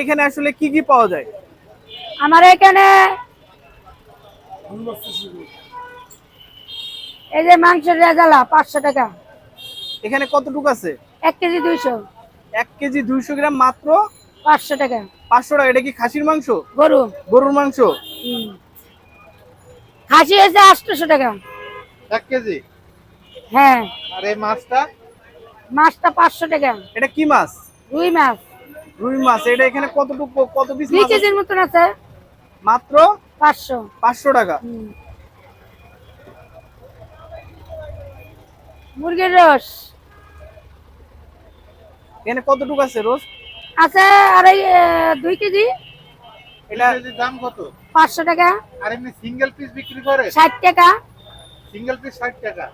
এখানে আসলে কি কি পাওয়া যায়? আমার এখানে এই যে মাংসের রেজালা পাঁচশো টাকা। এখানে কতটুকু আছে? এক কেজি দুইশো। এক কেজি দুইশো গ্রাম মাত্র? পাঁচশো টাকা। পাঁচশো টাকা এটা কি খাসির মাংস? গরু। গরুর মাংস? হুম। খাসি হয়েছে আটশোশো টাকা। এক কেজি? হ্যাঁ। আর এই মাছটা? মাছটা পাঁচশো টাকা। এটা কি মাছ? রুই মাছ। রুই মাছ এটা এখানে কতটুকু কত পিস মাছ আছে? কেজির মতন আছে। মাত্র পাঁচশো। পাঁচশো টাকা। মুরগির রস। এখানে কতটুকু আছে রোজ আছে আড়াই এ, দুই কেজি। এটা দাম কত? পাঁচশো টাকা। আর এমনি সিঙ্গেল পিস বিক্রি করে? ষাট টাকা। সিঙ্গেল পিস ষাট টাকা।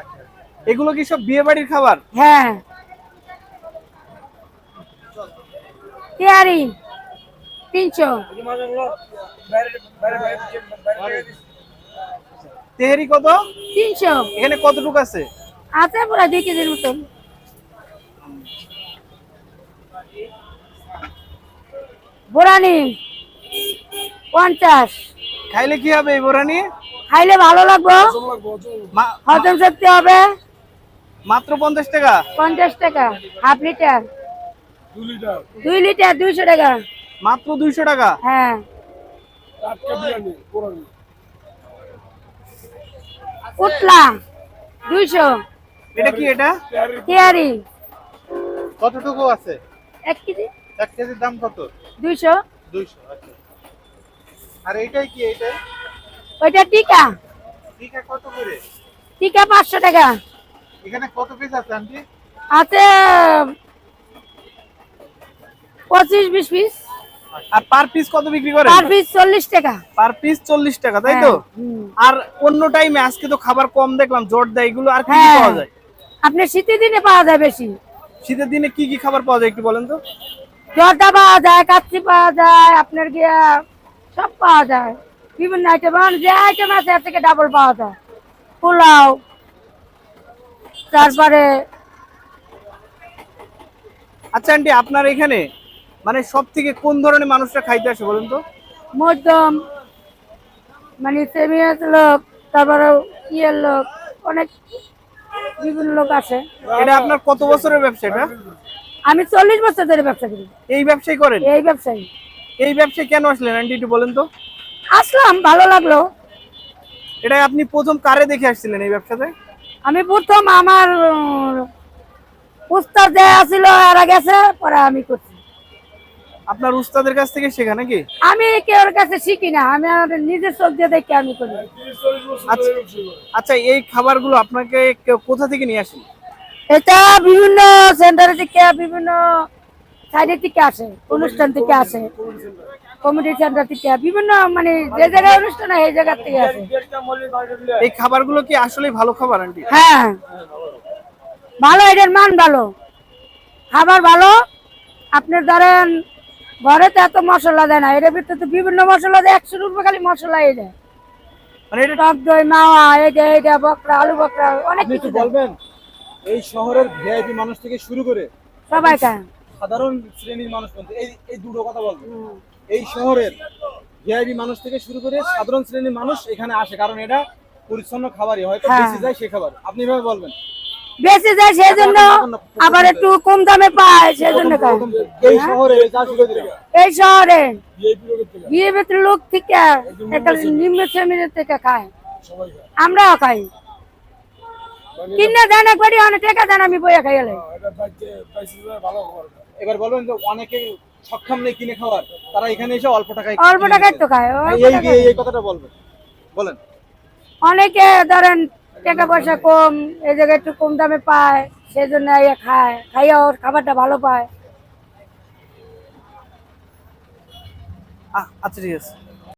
আচ্ছা। এগুলো কি সব বিয়ে বাড়ির খাবার? হ্যাঁ। তিনশো। তেহেরি কত? তিনশো। এখানে কতটুকু আছে? আছে পুরো দুই কেজির মতন। বোরানি পঞ্চাশ। খাইলে কি হবে এই বোরানি? খাইলে ভালো লাগবো। হজম শক্তি হবে। মাত্র পঞ্চাশ টাকা? পঞ্চাশ টাকা হাফ লিটার। দুই লিটার। দুইশো টাকা। মাত্র দুইশো টাকা? হ্যাঁ। উঠলা দুইশো। এটা কি এটা? তেয়ারি কতটুকু আছে? এক কেজি। এক কেজির দাম কত? দুইশো। দুইশো আচ্ছা। আর এইটাই কি এইটাই? ওইটা টিকা। টিকা কত করে? টিকা পাঁচশো টাকা। এখানে কত পিস আছে আন্টি? আছে পঁচিশ বিশ পিস। আর পার পিস কত বিক্রি করে পার পিস চল্লিশ টাকা। পার পিস চল্লিশ টাকা তাই তো? হ্যাঁ, আর অন্য টাইমে আজকে তো খাবার কম দেখলাম জোর দেয় এগুলো আর কি হ্যাঁ। পাওয়া যায়? আপনি শীতের দিনে পাওয়া যায় বেশি। শীতের দিনে কি কি খাবার পাওয়া যায় একটু বলেন তো? জর্দা পাওয়া যায় কাচ্চি পাওয়া যায় আপনার গিয়া সব পাওয়া যায়। বিভিন্ন আইটেম যে আইটেম আছে এর থেকে ডাবল পাওয়া যায়। পোলাও তারপরে আচ্ছা আন্টি আপনার এখানে মানে সব থেকে কোন ধরনের মানুষরা খাইতে আসে বলেন তো? মধ্যম মানে সেমিয়াস লোক তারপরে ইয়ের লোক অনেক বিভিন্ন লোক আছে। এটা আপনার কত বছরের ব্যবসা এটা? আমি চল্লিশ বছর ধরে ব্যবসা করি। এই ব্যবসায় করেন? এই ব্যবসায়ী এই ব্যবসায় কেন আসলেন আন্টি একটু বলেন তো। আসলাম ভালো লাগল। এটা আপনি প্রথম কারে দেখে আসছিলেন এই ব্যবসাতে? আমি প্রথম আমার উস্তাদ যে আছিল এরা গেছে পরে আমি করছি। আপনার উস্তাদের কাছ থেকে শেখা নাকি? আমি কেউর কাছে শিখি না আমি আমার নিজের চোখ দিয়ে দেখে আমি করি। আচ্ছা আচ্ছা এই খাবারগুলো আপনাকে কোথা থেকে নিয়ে আসেন? এটা বিভিন্ন সেন্টার থেকে বিভিন্ন সাইডে থেকে আসে অনুষ্ঠান থেকে আসে কমিটি সেন্টার থেকে বিভিন্ন মানে যে জায়গায় অনুষ্ঠান হয় সেই জায়গা থেকে আসে। এই খাবারগুলো কি আসলে ভালো খাবার আন্টি? হ্যাঁ। ভালো এটার মান ভালো। খাবার ভালো। আপনি ধরেন ঘরে তো এত মশলা দেয় না এর ভিতরে তো বিভিন্ন মশলা দেয় একশো রুপে খালি মশলা এই দেয়। টক দই মাওয়া এটা এটা বকরা আলু বকরা অনেক আপনি কিছু বলবেন এই শহরের ভিআইপি মানুষ থেকে শুরু করে সবাই খায়। সাধারণ শ্রেণির মানুষ পর্যন্ত এই এই দুটো কথা বলবেন। এই শহরের ভিআইপি মানুষ থেকে শুরু করে সাধারণ শ্রেণির মানুষ এখানে আসে কারণ এটা পরিচ্ছন্ন খাবারই হয়তো হ্যাঁ। বেশি যায় সে খাবার। আপনি এভাবে বলবেন? বেশি যায় সেই জন্য আবার একটু কম দামে পায় সেই জন্য এই শহরে যা শুরু করে এই শহরে। বিয়ে ভিতরে লোক থেকে নিম্ন শ্রেণির। থেকে খায়। আমরাও খাই। কিনে দেন একবারই অনেক টাকা দেন আমি বইয়া খাই গেলে এবার বলবেন যে অনেকে সক্ষম নেই কিনে খাওয়ার তারা এখানে এসে অল্প টাকায় অল্প টাকায়। তো খায় এই কথাটা বলবেন। বলেন। অনেকে ধরেন টাকা পয়সা কম, এই জায়গায় একটু কম দামে পায় সেই জন্য খায়। খাইয়া ওর খাবারটা ভালো পায়। আচ্ছা ঠিক আছে।